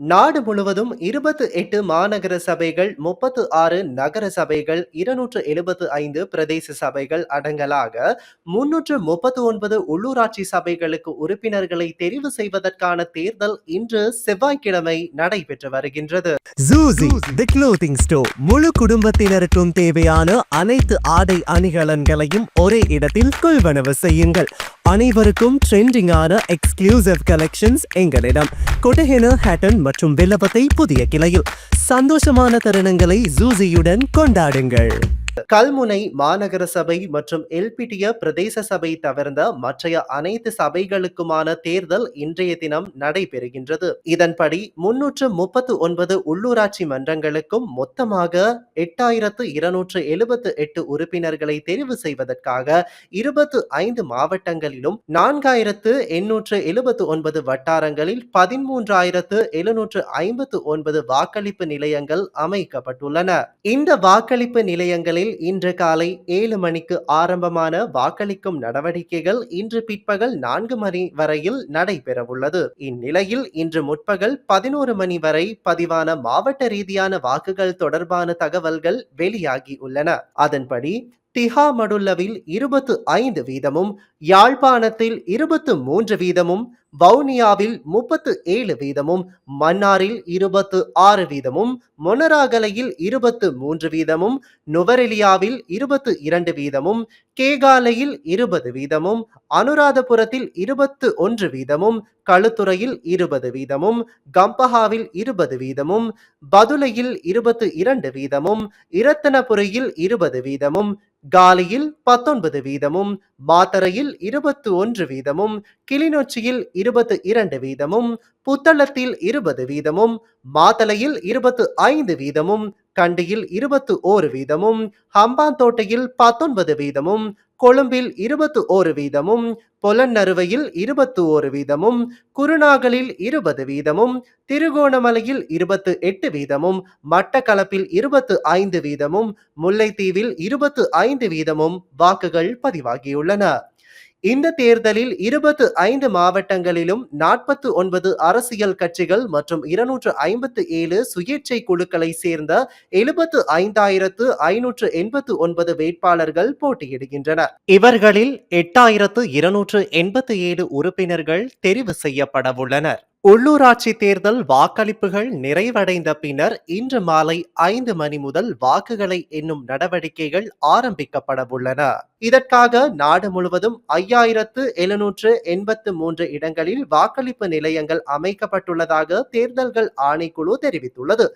நாடு முழுவதும் இருபத்து எட்டு மாநகர சபைகள் முப்பத்து ஆறு நகர சபைகள் இருநூற்று எழுபத்து ஐந்து பிரதேச சபைகள் அடங்கலாக முன்னூற்று முப்பத்து ஒன்பது உள்ளூராட்சி சபைகளுக்கு உறுப்பினர்களை தெரிவு செய்வதற்கான தேர்தல் இன்று செவ்வாய்க்கிழமை நடைபெற்று வருகின்றது. ஜூசி தி க்ளோதிங் ஸ்டோர் முழு குடும்பத்தினருக்கும் தேவையான அனைத்து ஆடை அணிகலன்களையும் ஒரே இடத்தில் கொள்வனவு செய்யுங்கள். அனைவருக்கும் ட்ரெண்டிங்கான எக்ஸ்க்ளூசிவ் கலெக்ஷன்ஸ் எங்களிடம். கொட்டஹென ஹேட்டன் மற்றும் வில்லபத்தை புதிய கிளையில். சந்தோஷமான தருணங்களை ஜூசியுடன் கொண்டாடுங்கள். கல்முனை மாநகர சபை மற்றும் எல்பிடிய பிரதேச சபை தவிர்ந்த மற்றைய அனைத்து சபைகளுக்குமான தேர்தல் இன்றைய தினம் நடைபெறுகின்றது. இதன்படி முன்னூற்று முப்பத்து ஒன்பது உள்ளூராட்சி மன்றங்களுக்கும் மொத்தமாக எட்டாயிரத்து இருநூற்று எழுபத்து எட்டு உறுப்பினர்களை தெரிவு செய்வதற்காக இருபத்து ஐந்து மாவட்டங்களிலும் நான்காயிரத்து எண்ணூற்று எழுபத்து ஒன்பது வட்டாரங்களில் பதிமூன்றாயிரத்து எழுநூற்று ஐம்பத்து ஒன்பது வாக்களிப்பு நிலையங்கள் அமைக்கப்பட்டுள்ளன. இந்த வாக்களிப்பு நிலையங்களில் இன்று காலை ஏழு மணிக்கு ஆரம்பமான வாக்களிக்கும் நடவடிக்கைகள் இன்று பிற்பகல் நான்கு மணி வரையில் நடைபெறவுள்ளது. இந்நிலையில் இன்று முற்பகல் பதினோரு மணி வரை பதிவான மாவட்ட ரீதியான வாக்குகள் தொடர்பான தகவல்கள் வெளியாகி உள்ளன அதன்படி திஹாமடுல்லவில் இருபத்து ஐந்து வீதமும் யாழ்ப்பாணத்தில் இருபத்து மூன்று வீதமும் வவுனியாவில் முப்பத்து ஏழு வீதமும் மன்னாரில் இருபத்து ஆறு வீதமும் மொனராகலையில் இருபத்து மூன்று வீதமும் நுவரெலியாவில் இருபத்து இரண்டு வீதமும் கேகாலையில் இருபது வீதமும் அனுராதபுரத்தில் இருபத்து ஒன்று வீதமும் களுத்துறையில் இருபது வீதமும் கம்பஹாவில் இருபது வீதமும் பதுலையில் இருபத்து இரண்டு வீதமும் இரத்தனபுரியில் இருபது வீதமும் காலியில் பத்தொன்பது வீதமும் மாத்தரையில் இருபத்து ஒன்று வீதமும் கிளிநொச்சியில் இருபத்து இரண்டு வீதமும் புத்தளத்தில் இருபது வீதமும் மாத்தளையில் இருபத்து ஐந்து வீதமும் கண்டியில் இருபத்து ஓரு வீதமும் ஹம்பாந்தோட்டையில் பத்தொன்பது வீதமும் கொழும்பில் இருபத்து ஓரு வீதமும் பொலன்னறுவையில் இருபத்து ஓரு வீதமும் குருநாகலில் இருபது வீதமும் திருகோணமலையில் இருபத்து எட்டு வீதமும் மட்டக்களப்பில் இருபத்து ஐந்து வீதமும் முல்லைத்தீவில் இருபத்து ஐந்து வீதமும் வாக்குகள் பதிவாகியுள்ளன. இந்த தேர்தலில் இருபத்து ஐந்து மாவட்டங்களிலும் நாற்பத்து ஒன்பது அரசியல் கட்சிகள் மற்றும் இருநூற்று ஐம்பத்து ஏழு சுயேட்சை குழுக்களை சேர்ந்த எழுபத்து ஐந்தாயிரத்து ஐநூற்று எண்பத்து ஒன்பது வேட்பாளர்கள் போட்டியிடுகின்றனர். இவர்களில் எட்டாயிரத்து இருநூற்று எண்பத்து ஏழு உறுப்பினர்கள் தெரிவு செய்யப்படவுள்ளனர். உள்ளூராட்சி தேர்தல் வாக்களிப்புகள் நிறைவடைந்த பின்னர் இன்று மாலை ஐந்து மணி முதல் வாக்குகளை எண்ணும் நடவடிக்கைகள் ஆரம்பிக்கப்படவுள்ளன இதற்காக நாடு முழுவதும் ஐயாயிரத்து எழுநூற்று எண்பத்து மூன்று இடங்களில் வாக்களிப்பு நிலையங்கள் அமைக்கப்பட்டுள்ளதாக தேர்தல்கள் ஆணைக்குழு தெரிவித்துள்ளது.